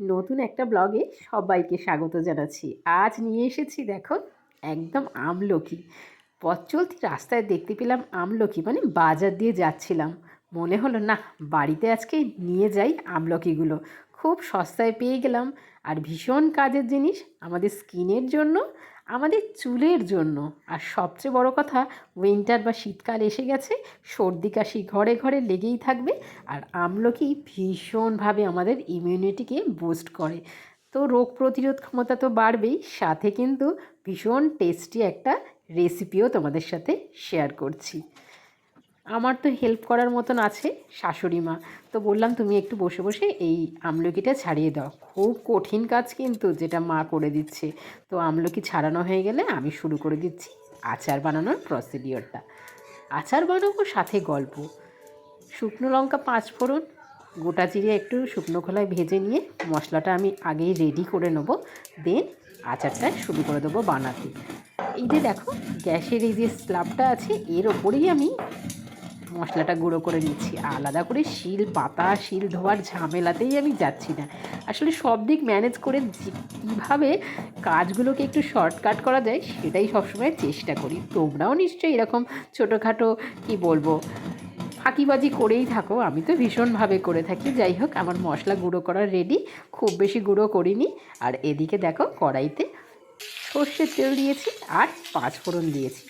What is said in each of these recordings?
নতুন একটা ব্লগে সবাইকে স্বাগত জানাচ্ছি। আজ নিয়ে এসেছি দেখো একদম আমলকি। পথ চলতি রাস্তায় দেখতে পেলাম আমলকি মানে বাজার দিয়ে যাচ্ছিলাম। মনে হলো, না, বাড়িতে আজকে নিয়ে যাই আমলকিগুলো। খুব সস্তায় পেয়ে গেলাম। আর ভীষণ কাজের জিনিস, আমাদের স্কিনের জন্য আমাদের চুলের জন্য। আর সবচেয়ে বড় কথা উইন্টার বা শীতকাল এসে গেছে, সর্দি কাশি ঘরে ঘরে লেগেই থাকবে, আর আমলকি ভীষণভাবে আমাদের ইমিউনিটিকে বুস্ট করে। তো রোগ প্রতিরোধ ক্ষমতা তো বাড়বেই, সাথে কিন্তু ভীষণ টেস্টি একটা রেসিপিও তোমাদের সাথে শেয়ার করছি। আমার তো হেল্প করার মতন আছে শাশুড়ি মা। তো বললাম, তুমি একটু বসে বসে এই আমলকিটা ছাড়িয়ে দাও। খুব কঠিন কাজ কিন্তু যেটা মা করে দিচ্ছে। তো আমলকি ছাড়ানো হয়ে গেলে আমি শুরু করে দিচ্ছি আচার বানানোর প্রসিডিওরটা আচার বানাবো, সাথে গল্প। শুকনো লঙ্কা পাঁচ ফোড়ন, গোটা জিরে একটু শুকনো খোলায় ভেজে নিয়ে মশলাটা আমি আগেই রেডি করে নেব। দেন আচারটা শুরু করে দেবো বানাতে। এই যে দেখো, গ্যাসের এই যে স্ল্যাবটা আছে, এর ওপরেই আমি মশলাটা গুঁড়ো করে নিচ্ছি। আলাদা করে শিল, পাতা, শিল, ধোয়ার ঝামেলাতেই আমি যাচ্ছি না। আসলে সব দিক ম্যানেজ করে কীভাবে কাজগুলোকে একটু শর্টকাট করা যায়, সেটাই সবসময় চেষ্টা করি। তোমরাও নিশ্চয়ই এরকম ছোটোখাটো, কি বলব, ফাঁকিবাজি করেই থাকো। আমি তো ভীষণভাবে করে থাকি। যাই হোক, আমার মশলা গুঁড়ো করা রেডি খুব বেশি গুঁড়ো করিনি। আর এদিকে দেখো, কড়াইতে সর্ষের তেল দিয়েছি আর পাঁচ ফোড়ন দিয়েছি।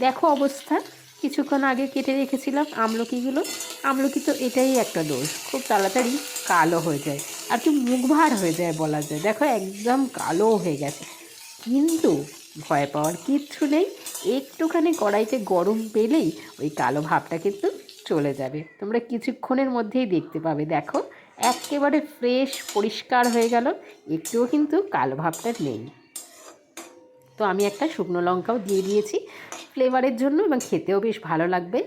দেখো অবস্থা কিছুক্ষণ আগে কেটে রেখেছিলাম আমলকিগুলো। আমলকি তো এটাই একটা দোষ, খুব তাড়াতাড়ি কালো হয়ে যায় আর কি মুখ ভার হয়ে যায় বলা যায়। দেখো একদম কালো হয়ে গেছে। কিন্তু ভয় পাওয়ার কিচ্ছু নেই, একটুখানি কড়াইতে গরম পেলেই ওই কালো ভাবটা কিন্তু চলে যাবে। তোমরা কিছুক্ষণের মধ্যেই দেখতে পাবে, দেখো, একেবারে ফ্রেশ পরিষ্কার হয়ে গেল, একটুও কিন্তু কালো ভাবটা নেই। তো আমি একটা শুকনো লঙ্কাও দিয়ে দিয়েছি। ফ্লেভারের জন্য এবং খেতেও বেশ ভালো লাগবে।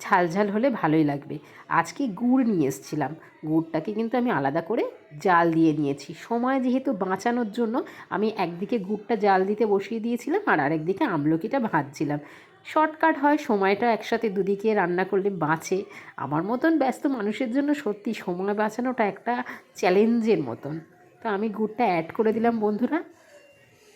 ঝাল ঝাল হলে ভালোই লাগবে। আজকে গুড় নিয়ে এসেছিলাম। গুড়টাকে কিন্তু আমি আলাদা করে জাল দিয়ে নিয়েছি। সময় যেহেতু বাঁচানোর জন্য আমি একদিকে গুড়টা জাল দিতে বসিয়ে দিয়েছিলাম আর আরেকদিকে আমলকিটা ভাজছিলাম। শর্টকাট হয়, সময়টা একসাথে দুদিকে রান্না করলে বাঁচে। আমার মতন ব্যস্ত মানুষের জন্য সত্যি সময় বাঁচানোটা একটা চ্যালেঞ্জের মতন। তো আমি গুড়টা অ্যাড করে দিলাম বন্ধুরা।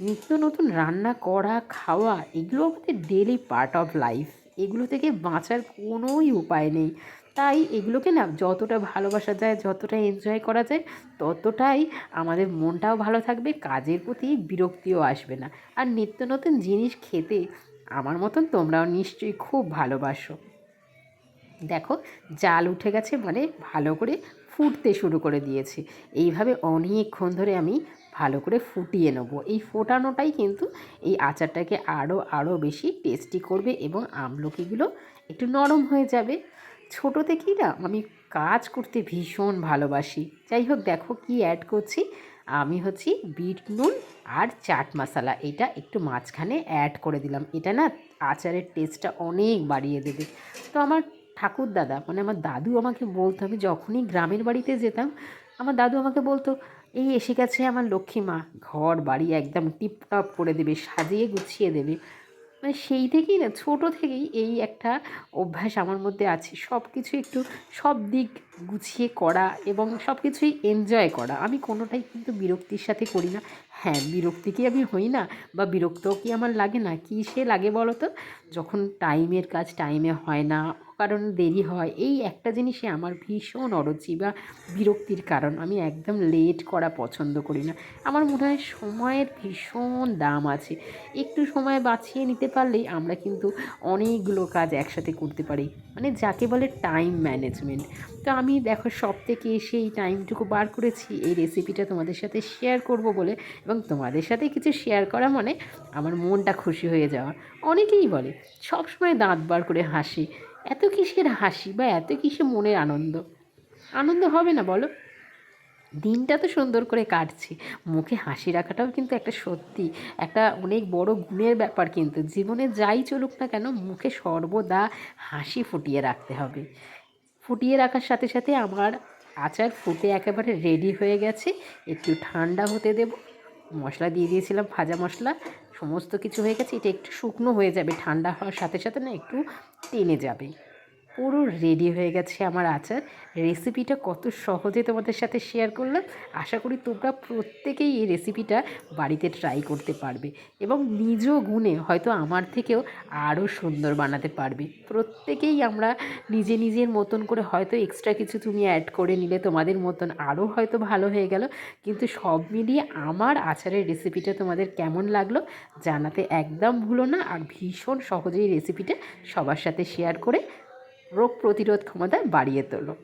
নিত্য নতুন রান্না করা, খাওয়া, এগুলো আমাদের ডেলি পার্ট অফ লাইফ এগুলো থেকে বাঁচার কোনোই উপায় নেই। তাই এগুলোকে না যতটা ভালোবাসা যায়, যতটা এনজয় করা যায়, ততটাই আমাদের মনটাও ভালো থাকবে, কাজের প্রতি বিরক্তিও আসবে না। আর নিত্য নতুন জিনিস খেতে আমার মতন তোমরাও নিশ্চয়ই খুব ভালোবাসো। দেখো, জাল উঠে গেছে মানে ভালো করে ফুটতে শুরু করে দিয়েছে। এইভাবে অনেকক্ষণ ধরে আমি ভালো করে ফুটিয়ে নেব। এই ফোটানোটাই কিন্তু এই আচারটাকে আরও আরও বেশি টেস্টি করবে এবং আমলকিগুলো একটু নরম হয়ে যাবে। ছোটো থেকেই না আমি কাজ করতে ভীষণ ভালোবাসি। যাই হোক, দেখো কি অ্যাড করছি। আমি হচ্ছি বিট নুন আর চাট মশলা। এটা একটু মাঝখানে অ্যাড করে দিলাম। এটা না আচারের টেস্টটা অনেক বাড়িয়ে দেবে। তো আমার ঠাকুর দাদা মানে আমার দাদু আমাকে বলতো, আমি যখনই গ্রামের বাড়িতে যেতাম, আমার দাদু আমাকে বলতো, এই এসে গেছে আমার লক্ষ্মী মা, ঘর, বাড়ি একদম টিপটপ করে দেবে, সাজিয়ে গুছিয়ে দেবে। মানে সেই থেকেই না, ছোটো থেকেই এই একটা অভ্যাস আমার মধ্যে আছে। সব কিছু একটু সব দিক গুছিয়ে করা এবং সব কিছুই এনজয় করা। আমি কোনোটাই কিন্তু বিরক্তির সাথে করি না। হ্যাঁ বিরক্তি কি আমি হই না? বা বিরক্ত কি আমার লাগে না? কী সে লাগে বলো তো যখন টাইমের কাজ টাইমে হয় না কারণ দেরি হয়। এই একটা জিনিসই আমার ভীষণ অরুচি বা বিরক্তির কারণ। আমি একদম লেট করা পছন্দ করি না। আমার মনে হয় সময়ের ভীষণ দাম আছে। একটু সময় বাঁচিয়ে নিতে পারলেই আমরা কিন্তু অনেকগুলো কাজ একসাথে করতে পারি। মানে যাকে বলে টাইম ম্যানেজমেন্ট তো আমি দেখো সব থেকে সেই টাইমটুকু বার করেছি। এই রেসিপিটা তোমাদের সাথে শেয়ার করব বলে এবং তোমাদের সাথে কিছু শেয়ার করা মানে আমার মনটা খুশি হয়ে যাওয়া। অনেকেই বলে সব সময় দাঁত বার করে হাসি। এত কিসের হাসি বা এত কিসে মনের আনন্দ? আনন্দ হবে না, বলো। দিনটা তো সুন্দর করে কাটছে। মুখে হাসি রাখাটাও কিন্তু একটা সত্যি, একটা অনেক বড় গুণের ব্যাপার কিন্তু। জীবনে যাই চলুক না কেন, মুখে সর্বদা হাসি ফুটিয়ে রাখতে হবে। ফুটিয়ে রাখার সাথে সাথে আমার আচার ফুটে একেবারে রেডি হয়ে গেছে। একটু ঠান্ডা হতে দেব। মশলা দিয়ে দিয়েছিলাম ভাজা মশলা। সমস্ত কিছু হয়ে গেছে, এটা একটু শুকনো হয়ে যাবে, ঠান্ডা হওয়ার সাথে সাথে না একটু টেনে যাবে। পুরো রেডি হয়ে গেছে আমার আচার। রেসিপিটা কত সহজে তোমাদের সাথে শেয়ার করলাম। আশা করি তোমরা প্রত্যেকেই এই রেসিপিটা বাড়িতে ট্রাই করতে পারবে এবং নিজ গুণে হয়তো আমার থেকেও আরও সুন্দর বানাতে পারবে। প্রত্যেকেই আমরা নিজে নিজের মতন করে হয়তো এক্সট্রা কিছু তুমি অ্যাড করে নিলে তোমাদের মতন আরও হয়তো ভালো হয়ে গেল। কিন্তু সব মিলিয়ে আমার আচারের রেসিপিটা তোমাদের কেমন লাগল জানাতে একদম ভুলো না। আর ভীষণ সহজেই রেসিপিটা সবার সাথে শেয়ার করে রোগ প্রতিরোধ ক্ষমতা বাড়িয়ে তোলো।